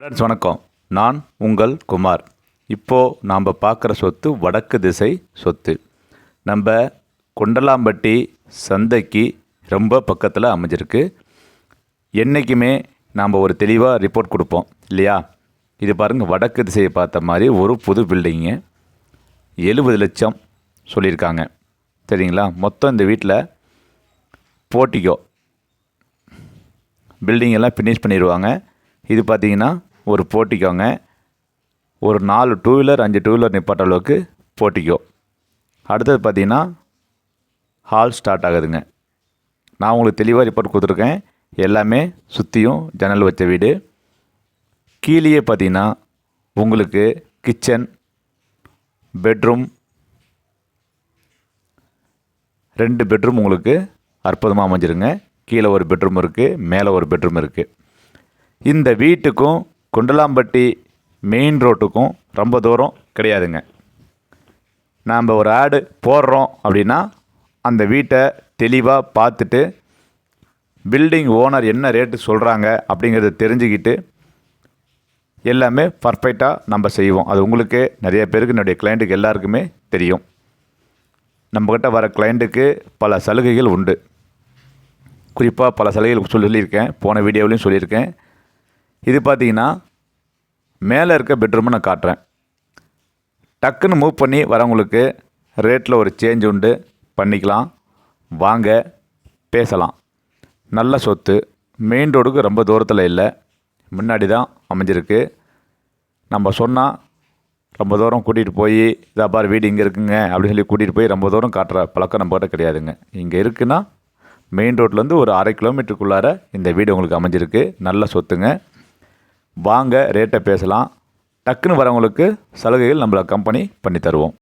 Friends வணக்கம். நான் உங்கள் குமார். இப்போது நாம் பார்க்குற சொத்து வடக்கு திசை சொத்து. நம்ம கொண்டலாம்பட்டி சந்தைக்கு ரொம்ப பக்கத்தில் அமைஞ்சிருக்கு. என்றைக்குமே நாம் ஒரு தெளிவாக ரிப்போர்ட் கொடுப்போம் இல்லையா? இது பாருங்கள் வடக்கு திசையை பார்த்த மாதிரி ஒரு புது பில்டிங்கு எழுபது லட்சம் சொல்லியிருக்காங்க. சரிங்களா? மொத்தம் இந்த வீட்டில் போட்டிக்கோ. பில்டிங் எல்லாம் ஃபினிஷ் பண்ணிடுவாங்க இது பார்த்திங்கன்னா ஒரு போட்டிக்கோங்க. ஒரு நாலு டூ வீலர் அஞ்சு டூ வீலர் நிப்பாட்ட அளவுக்கு போட்டிக்கோ. அடுத்தது பார்த்தீங்கன்னா ஹால் ஸ்டார்ட் ஆகுதுங்க. நான் உங்களுக்கு தெளிவாக ரிப்போர்ட் கொடுத்துருக்கேன். எல்லாமே சுற்றியும் ஜன்னல் வச்ச வீடு. கீழேயே பார்த்தீங்கன்னா உங்களுக்கு கிச்சன் பெட்ரூம் ரெண்டு பெட்ரூம் உங்களுக்கு அற்புதமாக அமைஞ்சிருங்க. கீழே ஒரு பெட்ரூம் இருக்குது மேலே ஒரு பெட்ரூம் இருக்குது இந்த வீட்டுக்கும் குண்டலாம்பட்டி மெயின் ரோட்டுக்கும் ரொம்ப தூரம் கிடையாதுங்க. நாம் ஒரு ஆடு போடுறோம் அப்படின்னா அந்த வீட்டை தெளிவாக பார்த்துட்டு பில்டிங் ஓனர் என்ன ரேட்டு சொல்கிறாங்க அப்படிங்கிறத தெரிஞ்சுக்கிட்டு எல்லாமே பர்ஃபெக்டாக நம்ம செய்வோம். அது உங்களுக்கு நிறைய பேருக்கு என்னுடைய கிளைண்ட்டுக்கு எல்லாருக்குமே தெரியும். நம்மக்கிட்ட வர கிளைண்ட்டுக்கு பல சலுகைகள் உண்டு. குறிப்பாக பல சலுகைகள் சொல்லியிருக்கேன். போன வீடியோவிலையும் சொல்லியிருக்கேன். இது பார்த்தீங்கன்னா மேலே இருக்க பெட்ரூமை நான் காட்டுறேன். டக்குன்னு மூவ் பண்ணி வரவங்களுக்கு ரேட்டில் ஒரு சேஞ்ச் உண்டு. பண்ணிக்கலாம். வாங்க பேசலாம். நல்ல சொத்து. மெயின் ரோடுக்கு ரொம்ப தூரத்தில் இல்லை. முன்னாடி தான் அமைஞ்சிருக்கு. நம்ம சொன்னால் ரொம்ப தூரம் கூட்டிகிட்டு போய் இதா பார் வீடு இங்கே இருக்குங்க. அப்படின்னு சொல்லி கூட்டிகிட்டு போய் ரொம்ப தூரம் காட்டுற பழக்கம் நம்மகிட்ட கிடையாதுங்க. இங்கே இருக்குன்னா மெயின் ரோட்லேருந்து ஒரு அரை கிலோமீட்டருக்குள்ளார இந்த வீடு உங்களுக்கு அமைஞ்சிருக்கு. நல்ல சொத்துங்க. வாங்க ரேட்டை பேசலாம். டக்குன்னு வரவங்களுக்கு சலுகைகள் நம்மள கம்பெனி பண்ணி தருவோம்.